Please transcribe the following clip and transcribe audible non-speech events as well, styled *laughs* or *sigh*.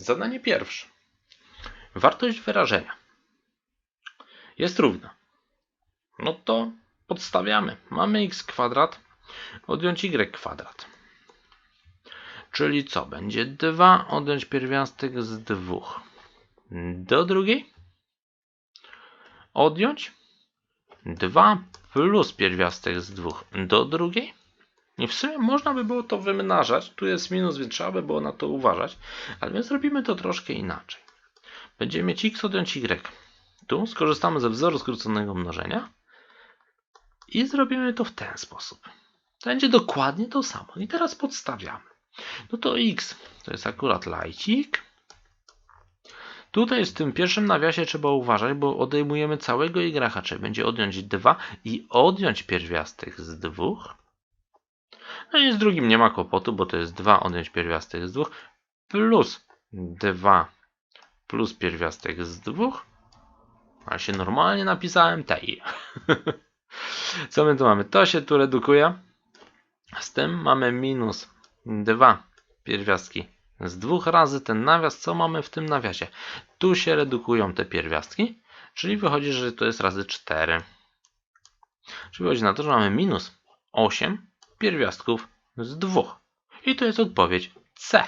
Zadanie pierwsze. Wartość wyrażenia jest równa. No to podstawiamy. Mamy x kwadrat odjąć y kwadrat. Czyli co? Będzie 2 odjąć pierwiastek z 2. Do drugiej odjąć 2 plus pierwiastek z 2 do drugiej. I w sumie można by było to wymnażać. Tu jest minus, więc trzeba by było na to uważać. Ale my zrobimy to troszkę inaczej. Będziemy mieć x odjąć y. Tu skorzystamy ze wzoru skróconego mnożenia i zrobimy to w ten sposób. Będzie dokładnie to samo. I teraz podstawiamy. No to x to jest akurat lajcik. Tutaj w tym pierwszym nawiasie trzeba uważać, bo odejmujemy całego y, czyli będzie odjąć 2 i odjąć pierwiastek z 2. No i z drugim nie ma kłopotu, bo to jest 2 odjąć pierwiastek z 2 plus 2 plus pierwiastek z 2. A się normalnie napisałem tej. *laughs* Co my tu mamy? To się tu redukuje. Z tym mamy minus 2 pierwiastki z dwóch razy ten nawias. Co mamy w tym nawiasie? Tu się redukują te pierwiastki, czyli wychodzi, że to jest razy 4. Czyli wychodzi na to, że mamy minus 8 pierwiastków z 2. I to jest odpowiedź C.